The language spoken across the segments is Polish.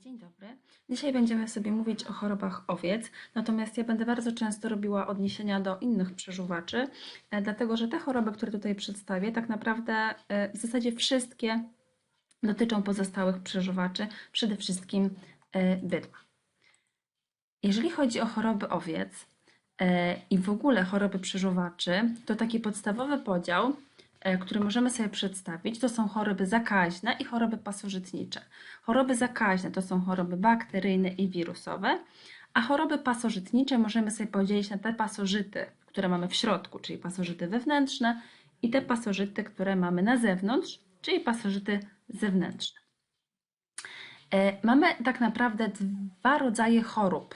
Dzień dobry. Dzisiaj będziemy sobie mówić o chorobach owiec, natomiast ja będę bardzo często robiła odniesienia do innych przeżuwaczy, e, dlatego że te choroby, które tutaj przedstawię, tak naprawdę e, w zasadzie wszystkie dotyczą pozostałych przeżuwaczy, przede wszystkim e, bydła. Jeżeli chodzi o choroby owiec e, i w ogóle choroby przeżuwaczy, to taki podstawowy podział, e, który możemy sobie przedstawić, to są choroby zakaźne i choroby pasożytnicze. Choroby zakaźne to są choroby bakteryjne i wirusowe, a choroby pasożytnicze możemy sobie podzielić na te pasożyty, które mamy w środku, czyli pasożyty wewnętrzne, i te pasożyty, które mamy na zewnątrz, czyli pasożyty zewnętrzne. E, Mamy tak naprawdę dwa rodzaje chorób,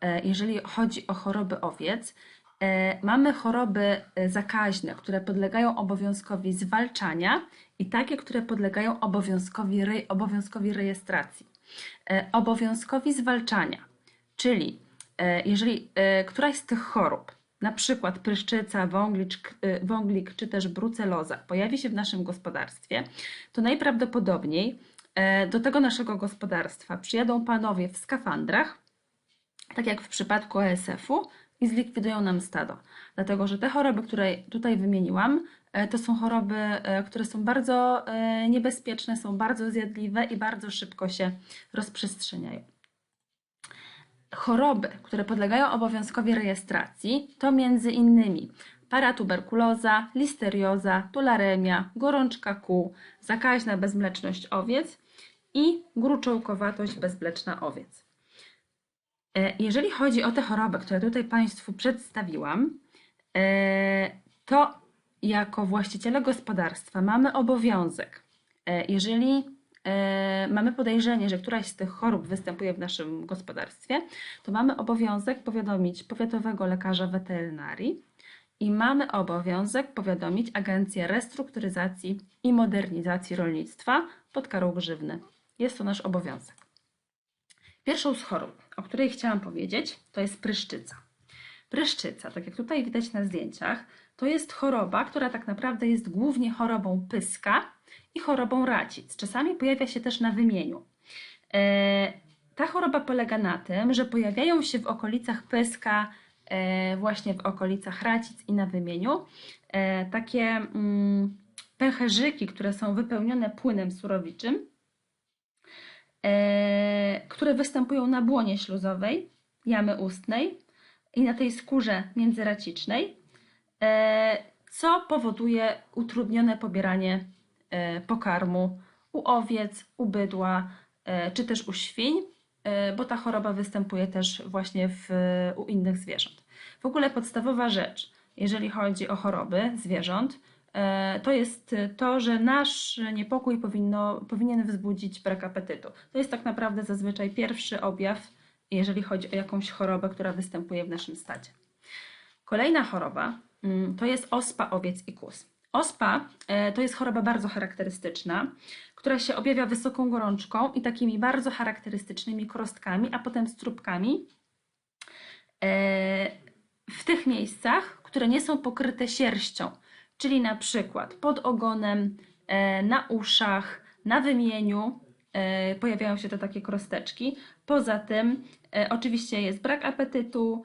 e, jeżeli chodzi o choroby owiec. E, Mamy choroby e, zakaźne, które podlegają obowiązkowi zwalczania i takie, które podlegają obowiązkowi, obowiązkowi rejestracji. E, Obowiązkowi zwalczania, czyli jeżeli któraś z tych chorób, na przykład pryszczyca, wąglicz, wąglik czy też bruceloza pojawi się w naszym gospodarstwie, to najprawdopodobniej do tego naszego gospodarstwa przyjadą panowie w skafandrach, tak jak w przypadku ASF-u, i zlikwidują nam stado. Dlatego, że te choroby, które tutaj wymieniłam, e, to są choroby, e, które są bardzo e, niebezpieczne, są bardzo zjadliwe i bardzo szybko się rozprzestrzeniają. Choroby, które podlegają obowiązkowi rejestracji, to między innymi paratuberkuloza, listerioza, tularemia, gorączka kół, zakaźna bezmleczność owiec i gruczołkowatość bezmleczna owiec. E, Jeżeli chodzi o te choroby, które tutaj Państwu przedstawiłam, e, to jako właściciele gospodarstwa mamy obowiązek, e, jeżeli mamy podejrzenie, że któraś z tych chorób występuje w naszym gospodarstwie, to mamy obowiązek powiadomić powiatowego lekarza weterynarii i mamy obowiązek powiadomić Agencję Restrukturyzacji i Modernizacji Rolnictwa pod karą grzywny. Jest to nasz obowiązek. Pierwszą z chorób, o której chciałam powiedzieć, to jest pryszczyca. Pryszczyca, tak jak tutaj widać na zdjęciach, to jest choroba, która tak naprawdę jest głównie chorobą pyska i chorobą racic. Czasami pojawia się też na wymieniu. E, Ta choroba polega na tym, że pojawiają się w okolicach pyska, e, właśnie w okolicach racic i na wymieniu, e, takie mm, pęcherzyki, które są wypełnione płynem surowiczym, które występują na błonie śluzowej, jamy ustnej i na tej skórze międzyracicznej, e, co powoduje utrudnione pobieranie e, pokarmu u owiec, u bydła e, czy też u świń, e, bo ta choroba występuje też właśnie w, u innych zwierząt. W ogóle podstawowa rzecz, jeżeli chodzi o choroby zwierząt, e, to jest to, że nasz niepokój powinno, powinien wzbudzić brak apetytu. To jest tak naprawdę zazwyczaj pierwszy objaw, jeżeli chodzi o jakąś chorobę, która występuje w naszym stadzie. Kolejna choroba mm, to jest ospa owiec i kóz. Ospa e, to jest choroba bardzo charakterystyczna, która się objawia wysoką gorączką i takimi bardzo charakterystycznymi krostkami, a potem strupkami e, w tych miejscach, które nie są pokryte sierścią, czyli na przykład pod ogonem, e, na uszach, na wymieniu e, pojawiają się te takie krosteczki. Poza tym, e, oczywiście jest brak apetytu,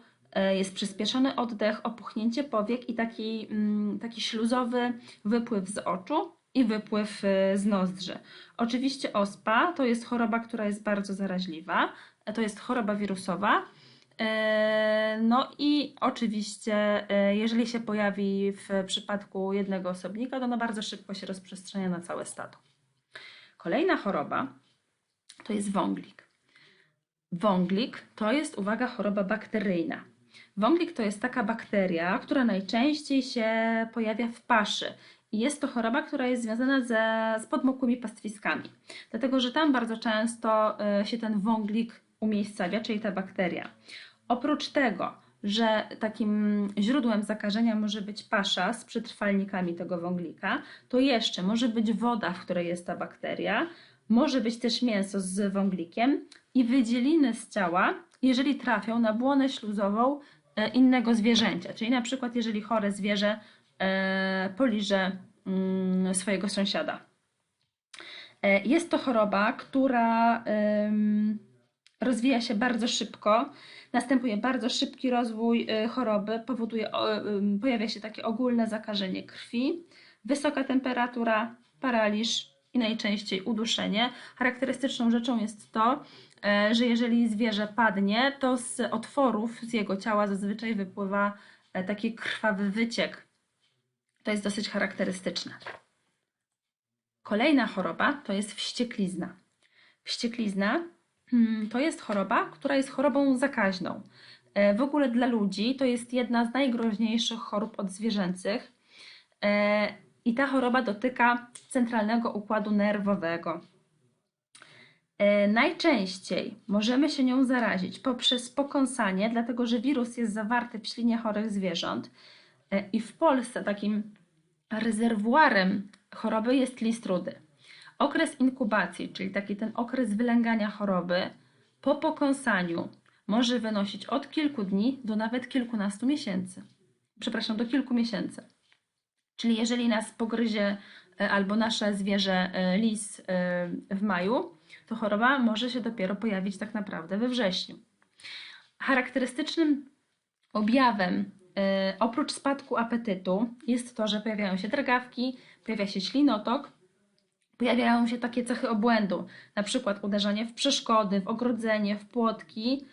jest przyspieszony oddech, opuchnięcie powiek i taki, mm, taki śluzowy wypływ z oczu i wypływ z nozdrzy. Oczywiście ospa to jest choroba, która jest bardzo zaraźliwa. To jest choroba wirusowa. E, No i oczywiście, e, jeżeli się pojawi w przypadku jednego osobnika, to ona bardzo szybko się rozprzestrzenia na całe stado. Kolejna choroba to jest wąglik. Wąglik to jest, uwaga, choroba bakteryjna. Wąglik to jest taka bakteria, która najczęściej się pojawia w paszy. I jest to choroba, która jest związana ze, z podmokłymi pastwiskami, dlatego że tam bardzo często y, się ten wąglik umiejscawia, czyli ta bakteria. Oprócz tego, że takim źródłem zakażenia może być pasza z przetrwalnikami tego wąglika, to jeszcze może być woda, w której jest ta bakteria, może być też mięso z wąglikiem i wydzieliny z ciała, jeżeli trafią na błonę śluzową e, innego zwierzęcia. Czyli na przykład, jeżeli chore zwierzę e, poliże mm, swojego sąsiada. E, Jest to choroba, która rozwija się bardzo szybko. Następuje bardzo szybki rozwój y, choroby, powoduje, pojawia się takie ogólne zakażenie krwi, wysoka temperatura, paraliż i najczęściej uduszenie. Charakterystyczną rzeczą jest to, e, że jeżeli zwierzę padnie, to z otworów z jego ciała zazwyczaj wypływa e, taki krwawy wyciek. To jest dosyć charakterystyczne. Kolejna choroba to jest wścieklizna. Wścieklizna to jest choroba, która jest chorobą zakaźną. E, W ogóle dla ludzi to jest jedna z najgroźniejszych chorób odzwierzęcych. E, I ta choroba dotyka centralnego układu nerwowego. E, Najczęściej możemy się nią zarazić poprzez pokąsanie, dlatego że wirus jest zawarty w ślinie chorych zwierząt. I w Polsce takim rezerwuarem choroby jest list rudy. Okres inkubacji, czyli taki ten okres wylęgania choroby po pokąsaniu może wynosić od kilku dni do nawet kilkunastu miesięcy. Przepraszam, do kilku miesięcy. Czyli jeżeli nas pogryzie e, albo nasze zwierzę e, lis e, w maju, to choroba może się dopiero pojawić tak naprawdę we wrześniu. Charakterystycznym objawem oprócz spadku apetytu jest to, że pojawiają się drgawki, pojawia się ślinotok, pojawiają się takie cechy obłędu, na przykład uderzanie w przeszkody, w ogrodzenie, w płotki.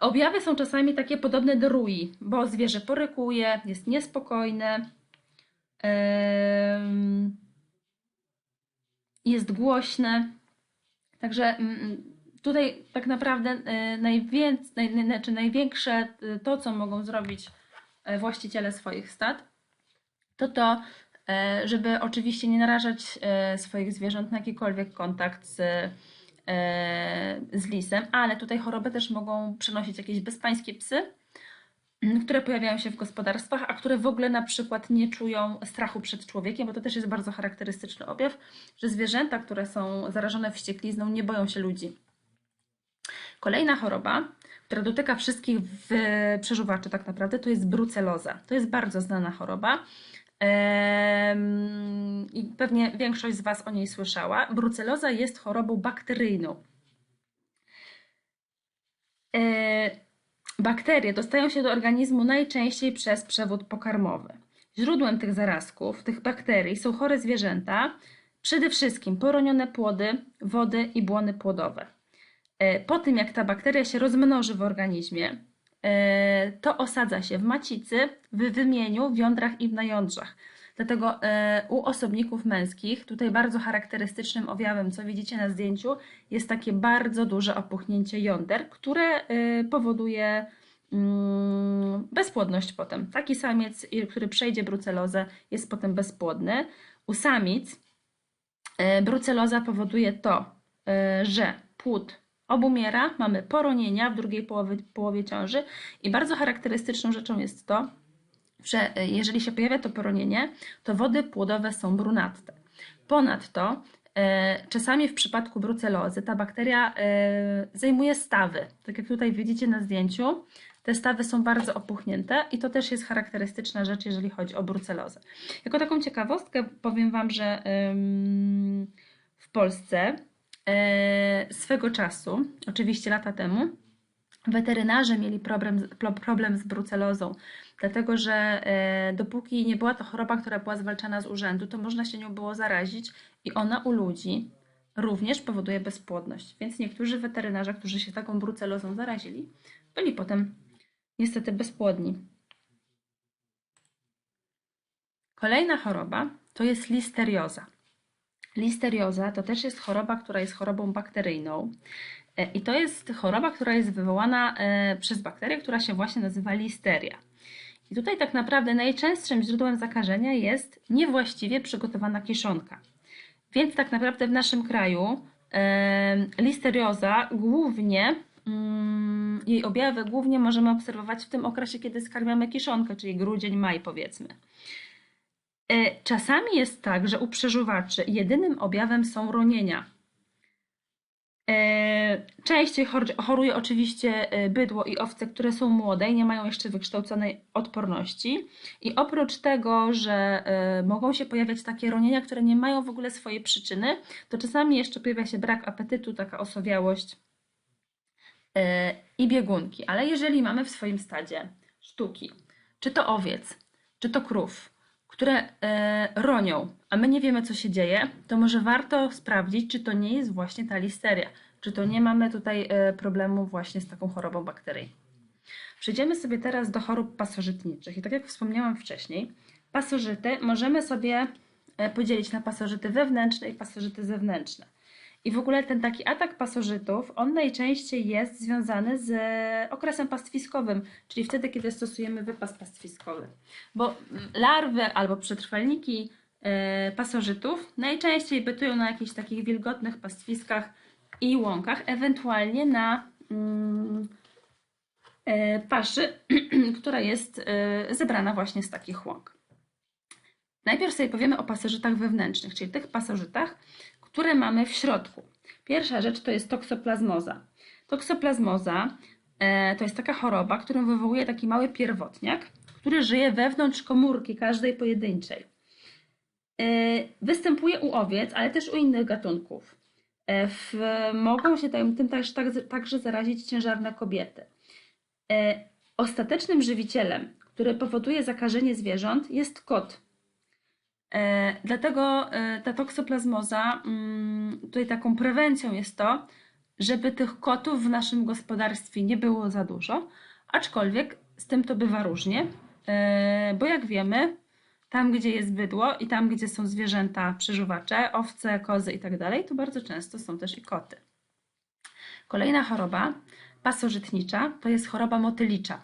Objawy są czasami takie podobne do rui, bo zwierzę porykuje, jest niespokojne, jest głośne. Także mm, tutaj tak naprawdę e, znaczy największe e, to, co mogą zrobić e, właściciele swoich stad, to to, żeby oczywiście nie narażać e, swoich zwierząt na jakikolwiek kontakt z, e, z lisem, ale tutaj choroby też mogą przenosić jakieś bezpańskie psy, które pojawiają się w gospodarstwach, a które w ogóle na przykład nie czują strachu przed człowiekiem, bo to też jest bardzo charakterystyczny objaw, że zwierzęta, które są zarażone wścieklizną, nie boją się ludzi. Kolejna choroba, która dotyka wszystkich przeżuwaczy tak naprawdę, to jest bruceloza. To jest bardzo znana choroba. I pewnie większość z Was o niej słyszała. Bruceloza jest chorobą bakteryjną. E, Bakterie dostają się do organizmu najczęściej przez przewód pokarmowy. Źródłem tych zarazków, tych bakterii są chore zwierzęta, przede wszystkim poronione płody, wody i błony płodowe. E, Po tym, jak ta bakteria się rozmnoży w organizmie, to osadza się w macicy, w wymieniu, w jądrach i w najądrzach. Dlatego e, u osobników męskich, tutaj bardzo charakterystycznym objawem, co widzicie na zdjęciu, jest takie bardzo duże opuchnięcie jąder, które e, powoduje mm, bezpłodność potem. Taki samiec, który przejdzie brucelozę, jest potem bezpłodny. U samic e, bruceloza powoduje to, e, że płód obumiera, mamy poronienia w drugiej połowie, połowie ciąży i bardzo charakterystyczną rzeczą jest to, że e, jeżeli się pojawia to poronienie, to wody płodowe są brunatne. Ponadto e, czasami w przypadku brucelozy ta bakteria e, zajmuje stawy. Tak jak tutaj widzicie na zdjęciu, te stawy są bardzo opuchnięte i to też jest charakterystyczna rzecz, jeżeli chodzi o brucelozę. Jako taką ciekawostkę powiem Wam, że w Polsce swego czasu, oczywiście lata temu, weterynarze mieli problem, pro- problem z brucelozą, dlatego że e, dopóki nie była to choroba, która była zwalczana z urzędu, to można się nią było zarazić i ona u ludzi również powoduje bezpłodność. Więc niektórzy weterynarze, którzy się taką brucelozą zarazili, byli potem niestety bezpłodni. Kolejna choroba to jest listerioza. Listerioza to też jest choroba, która jest chorobą bakteryjną. E, I to jest choroba, która jest wywołana e, przez bakterię, która się właśnie nazywa listeria. I tutaj tak naprawdę najczęstszym źródłem zakażenia jest niewłaściwie przygotowana kiszonka. Więc tak naprawdę w naszym kraju e, listerioza głównie, mm, jej objawy głównie możemy obserwować w tym okresie, kiedy skarmiamy kiszonkę, czyli grudzień, maj powiedzmy. E, Czasami jest tak, że u przeżuwaczy jedynym objawem są ronienia. E, Częściej chor- choruje oczywiście e, bydło i owce, które są młode i nie mają jeszcze wykształconej odporności. I oprócz tego, że mogą się pojawiać takie ronienia, które nie mają w ogóle swojej przyczyny, to czasami jeszcze pojawia się brak apetytu, taka osowiałość i biegunki. Ale jeżeli mamy w swoim stadzie sztuki, czy to owiec, czy to krów, które e, ronią, a my nie wiemy, co się dzieje, to może warto sprawdzić, czy to nie jest właśnie ta listeria, czy to nie mamy tutaj e, problemu właśnie z taką chorobą bakterii. Przejdziemy sobie teraz do chorób pasożytniczych. I tak jak wspomniałam wcześniej, pasożyty możemy sobie e, podzielić na pasożyty wewnętrzne i pasożyty zewnętrzne. I w ogóle ten taki atak pasożytów, on najczęściej jest związany z okresem pastwiskowym, czyli wtedy, kiedy stosujemy wypas pastwiskowy. Bo larwy albo przetrwalniki e, pasożytów najczęściej bytują na jakichś takich wilgotnych pastwiskach i łąkach, ewentualnie na mm, e, paszy, która jest e, zebrana właśnie z takich łąk. Najpierw sobie powiemy o pasożytach wewnętrznych, czyli tych pasożytach, które mamy w środku. Pierwsza rzecz to jest toksoplazmoza. Toksoplazmoza e, to jest taka choroba, którą wywołuje taki mały pierwotniak, który żyje wewnątrz komórki każdej pojedynczej. E, występuje u owiec, ale też u innych gatunków. E, w, mogą się tym, tym też, tak, także zarazić ciężarne kobiety. Ostatecznym żywicielem, który powoduje zakażenie zwierząt, jest kot. E, dlatego e, ta toksoplazmoza, mm, tutaj taką prewencją jest to, żeby tych kotów w naszym gospodarstwie nie było za dużo, aczkolwiek z tym to bywa różnie, e, bo jak wiemy, tam gdzie jest bydło i tam gdzie są zwierzęta przeżuwacze, owce, kozy i tak to bardzo często są też i koty. Kolejna choroba pasożytnicza to jest choroba motylicza.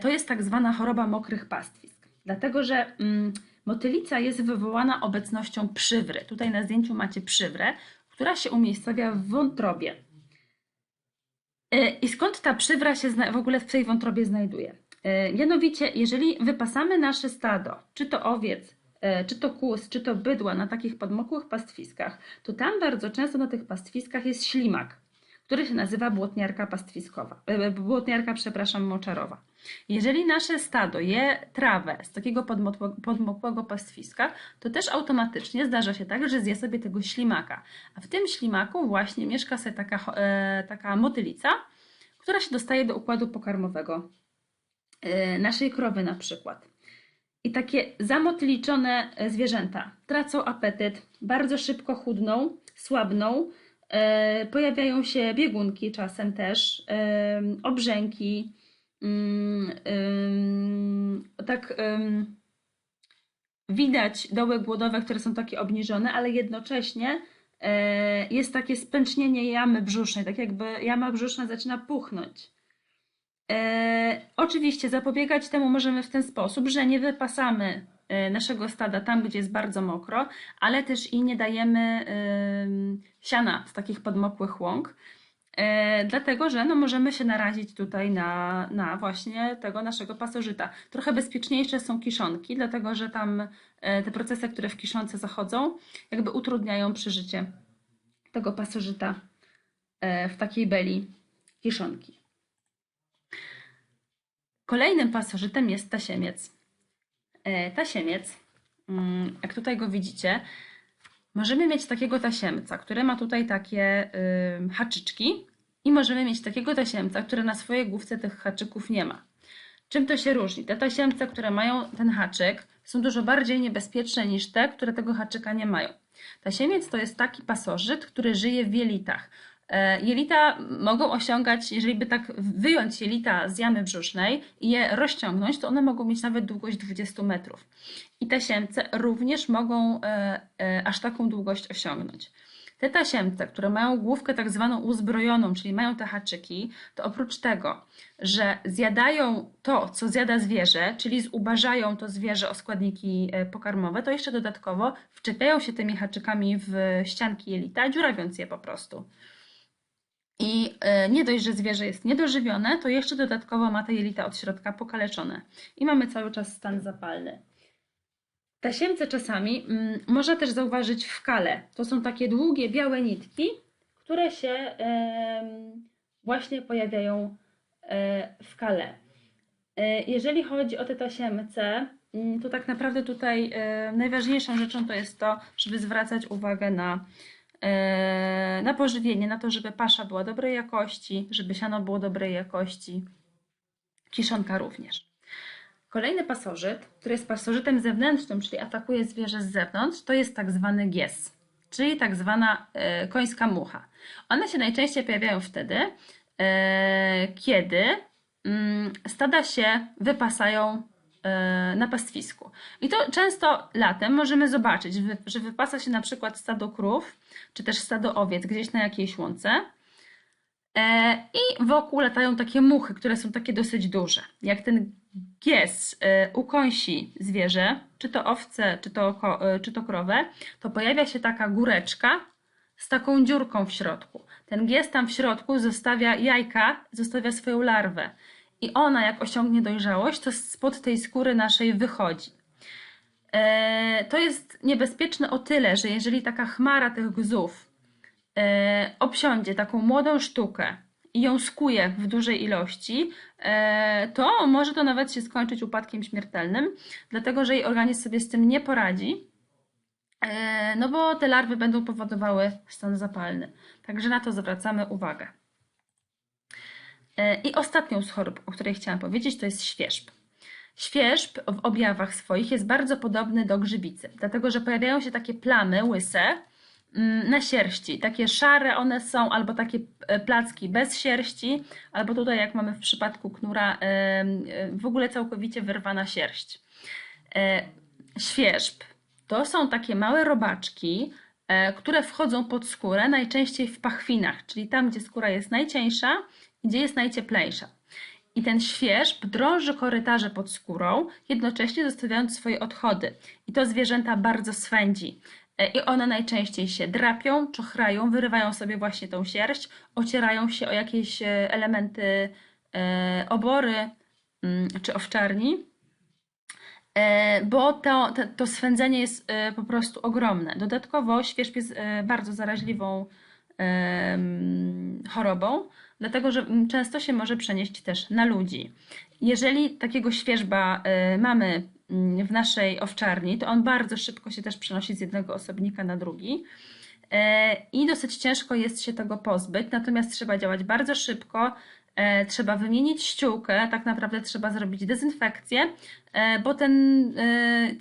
To jest tak zwana choroba mokrych pastwisk, dlatego że mm, Motylica jest wywołana obecnością przywry. Tutaj na zdjęciu macie przywrę, która się umiejscawia w wątrobie. E, I skąd ta przywra się w ogóle w tej wątrobie znajduje? E, mianowicie, jeżeli wypasamy nasze stado, czy to owiec, e, czy to kłus, czy to bydła na takich podmokłych pastwiskach, to tam bardzo często na tych pastwiskach jest ślimak który się nazywa błotniarka pastwiskowa, e, błotniarka, przepraszam, moczarowa. Jeżeli nasze stado je trawę z takiego podmokłego pastwiska, to też automatycznie zdarza się tak, że zje sobie tego ślimaka. A w tym ślimaku właśnie mieszka sobie taka, e, taka motylica, która się dostaje do układu pokarmowego e, naszej krowy na przykład. I takie zamotyliczone zwierzęta tracą apetyt, bardzo szybko chudną, słabną, E, pojawiają się biegunki czasem też, e, obrzęki, mm, tak widać doły głodowe, które są takie obniżone, ale jednocześnie e, jest takie spęcznienie jamy brzusznej, tak jakby jama brzuszna zaczyna puchnąć. Oczywiście zapobiegać temu możemy w ten sposób, że nie wypasamy E, naszego stada tam, gdzie jest bardzo mokro, ale też i nie dajemy siana z takich podmokłych łąk. E, dlatego, że no, możemy się narazić tutaj na, na właśnie tego naszego pasożyta. Trochę bezpieczniejsze są kiszonki, dlatego że tam e, te procesy, które w kiszonce zachodzą, jakby utrudniają przeżycie tego pasożyta w takiej beli kiszonki. Kolejnym pasożytem jest tasiemiec. E, tasiemiec, mm, jak tutaj go widzicie, możemy mieć takiego tasiemca, który ma tutaj takie haczyczki i możemy mieć takiego tasiemca, który na swojej główce tych haczyków nie ma. Czym to się różni? Te tasiemce, które mają ten haczyk, są dużo bardziej niebezpieczne niż te, które tego haczyka nie mają. Tasiemiec to jest taki pasożyt, który żyje w jelitach. E, jelita mogą osiągać, jeżeli by tak wyjąć jelita z jamy brzusznej i je rozciągnąć, to one mogą mieć nawet długość 20 metrów. I tasiemce również mogą e, e, aż taką długość osiągnąć. Te tasiemce, które mają główkę tak zwaną uzbrojoną, czyli mają te haczyki, to oprócz tego, że zjadają to, co zjada zwierzę, czyli zubażają to zwierzę o składniki pokarmowe, to jeszcze dodatkowo wczepiają się tymi haczykami w ścianki jelita, dziurawiąc je po prostu. I e, nie dość, że zwierzę jest niedożywione, to jeszcze dodatkowo ma te jelita od środka pokaleczone. I mamy cały czas stan zapalny. Tasiemce czasami mm, można też zauważyć w kale. To są takie długie, białe nitki, które się właśnie pojawiają e, w kale. E, Jeżeli chodzi o te tasiemce, mm, to tak naprawdę tutaj najważniejszą rzeczą to jest to, żeby zwracać uwagę na, na pożywienie, na to, żeby pasza była dobrej jakości, żeby siano było dobrej jakości, kiszonka również. Kolejny pasożyt, który jest pasożytem zewnętrznym, czyli atakuje zwierzę z zewnątrz, to jest tak zwany gies, czyli tak zwana e, końska mucha. One się najczęściej pojawiają wtedy, e, kiedy mm, stada się wypasają na pastwisku. I to często latem możemy zobaczyć, że wypasa się na przykład stado krów, czy też stado owiec gdzieś na jakiejś łące. E, I wokół latają takie muchy, które są takie dosyć duże. Jak ten gies e, ukąsi zwierzę, czy to owce, czy to, e, czy to krowę, to pojawia się taka góreczka z taką dziurką w środku. Ten gies tam w środku zostawia jajka, zostawia swoją larwę. I ona, jak osiągnie dojrzałość, to spod tej skóry naszej wychodzi. E, To jest niebezpieczne o tyle, że jeżeli taka chmara tych gzów e, obsiądzie taką młodą sztukę i ją skuje w dużej ilości, e, to może to nawet się skończyć upadkiem śmiertelnym, dlatego że jej organizm sobie z tym nie poradzi, no bo te larwy będą powodowały stan zapalny. Także na to zwracamy uwagę. E, I ostatnią z chorób, o której chciałam powiedzieć, to jest świerzb. Świerzb w objawach swoich jest bardzo podobny do grzybicy, dlatego że pojawiają się takie plamy łyse mm, na sierści. Takie szare one są, albo takie e, placki bez sierści, albo tutaj, jak mamy w przypadku knura, e, w ogóle całkowicie wyrwana sierść. Świerzb to są takie małe robaczki, które wchodzą pod skórę, najczęściej w pachwinach, czyli tam, gdzie skóra jest najcieńsza gdzie jest najcieplejsza. I ten świerzb drąży korytarze pod skórą, jednocześnie zostawiając swoje odchody. I to zwierzęta bardzo swędzi. E, I one najczęściej się drapią, czochrają, wyrywają sobie właśnie tą sierść, ocierają się o jakieś e, elementy e, obory mm, czy owczarni. Bo to, to, to swędzenie jest po prostu ogromne. Dodatkowo świerzb jest bardzo zaraźliwą chorobą, dlatego że często się może przenieść też na ludzi. Jeżeli takiego świerzba e, mamy mm, w naszej owczarni, to on bardzo szybko się też przenosi z jednego osobnika na drugi. E, I dosyć ciężko jest się tego pozbyć, natomiast trzeba działać bardzo szybko. e, Trzeba wymienić ściółkę, tak naprawdę trzeba zrobić dezynfekcję, bo ten,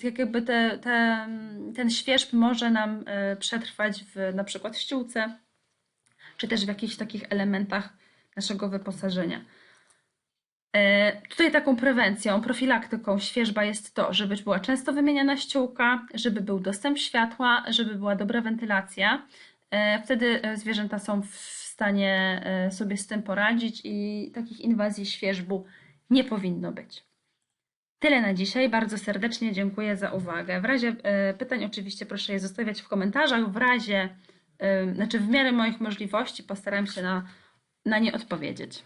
tak jakby te, te, ten świerzb może nam przetrwać w na przykład ściółce, czy też w jakichś takich elementach naszego wyposażenia. E, Tutaj taką prewencją, profilaktyką świerzba jest to, żeby była często wymieniana ściółka, żeby był dostęp światła, żeby była dobra wentylacja. E, Wtedy e, zwierzęta są w stanie sobie z tym poradzić i takich inwazji świerzbu nie powinno być. Tyle na dzisiaj. Bardzo serdecznie dziękuję za uwagę. W razie pytań oczywiście proszę je zostawiać w komentarzach. W razie, znaczy w miarę moich możliwości postaram się na, na nie odpowiedzieć.